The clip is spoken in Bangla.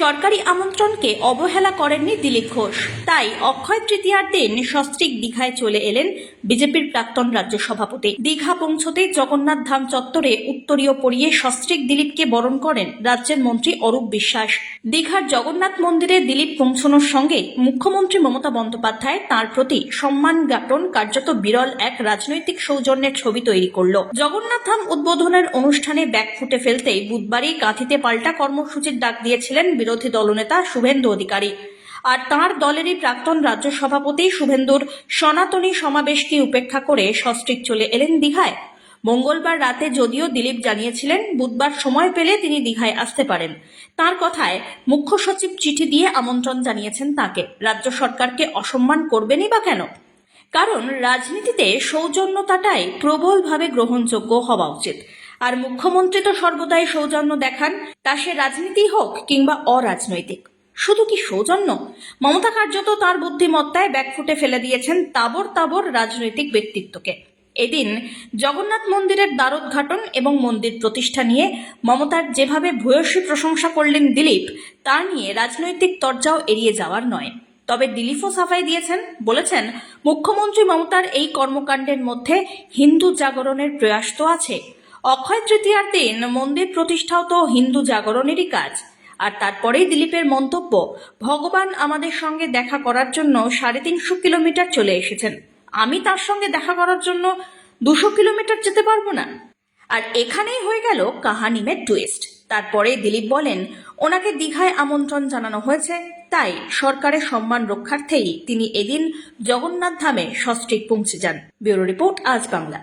সরকারি আমন্ত্রণকে অবহেলা করেননি দিলীপ ঘোষ। তাই অক্ষয় তৃতীয়ার দিন সস্ত্রীক দীঘায় চলে এলেন বিজেপির প্রাক্তন রাজ্য সভাপতি। দীঘা পৌঁছতে জগন্নাথ ধাম চত্বরে উত্তরীয় পরিয়ে সস্ত্রীক দিলীপকে বরণ করেন রাজ্যের মন্ত্রী অরূপ বিশ্বাস। দীঘার জগন্নাথ মন্দিরে দিলীপ পৌঁছানোর সঙ্গে মুখ্যমন্ত্রী মমতা বন্দ্যোপাধ্যায় তার প্রতি সম্মান জ্ঞাপন কার্যত বিরল এক রাজনৈতিক সৌজন্যের ছবি তৈরি করল। জগন্নাথ ধাম উদ্বোধনের অনুষ্ঠানে ব্যাগ ফুটে ফেলতেই বুধবারই কাঁথিতে পাল্টা কর্মসূচির ডাক দিয়েছিলেন বিরোধী দলনেতা শুভেন্দু অধিকারী। আর তাঁর দলেরই প্রাক্তন রাজ্য সভাপতি শুভেন্দুর সনাতনী সমাবেশকে উপেক্ষা করে সস্ত্রীক চলে এলেন দীঘায়। মঙ্গলবার রাতে যদিও দিলীপ জানিয়েছিলেন, বুধবার সময় পেলে তিনি দীঘায় আসতে পারেন। তার কথায় মুখ্য সচিব চিঠি দিয়ে আমন্ত্রণ জানিয়েছেন তাকে। রাজ্য সরকারকে অসম্মান করবেনই বা কেন? কারণ রাজনীতিতে সৌজন্যতাটাই প্রবলভাবে গ্রহণযোগ্য হওয়া উচিত। আর মুখ্যমন্ত্রী তো সর্বদাই সৌজন্য দেখান, তা সে রাজনীতি হোক কিংবা অরাজনৈতিক। শুধু কি সৌজন্য? মমতা কার্যত তার বুদ্ধিমত্তায় ব্যাকফুটে ফেলে দিয়েছেন তাবর তাবর রাজনৈতিক ব্যক্তিত্বকে। এদিন জগন্নাথ মন্দিরের দ্বারোদ্ঘাটন এবং মন্দির প্রতিষ্ঠা নিয়ে মমতার যেভাবে ভূয়সী প্রশংসা করলেন দিলীপ, তা নিয়ে রাজনৈতিক তরজাও এড়িয়ে যাওয়ার নয়। তবে দিলীপও সাফাই দিয়েছেন, বলেছেন, মুখ্যমন্ত্রী মমতার এই কর্মকাণ্ডের মধ্যে হিন্দু জাগরণের প্রয়াস তো আছে অক্ষয় তৃতীয়ার দিন মন্দির প্রতিষ্ঠাও তো হিন্দু জাগরণেরই কাজ। আর তারপরেই দিলীপের মন্তব্য, ভগবান আমাদের সঙ্গে দেখা করার জন্য সাড়ে তিনশো কিলোমিটার চলে এসেছেন। আমি তার সঙ্গে দেখা করার জন্য দুশো কিলোমিটার যেতে পারব না? আর এখানেই হয়ে গেল কাহানিমের টুইস্ট তারপরে দিলীপ বলেন, ওনাকে দীঘায় আমন্ত্রণ জানানো হয়েছে, তাই সরকারের সম্মান রক্ষার্থেই তিনি এদিন জগন্নাথ ধামে সস্ত্রীক পৌঁছে যান। ব্যুরো রিপোর্ট আজ বাংলা।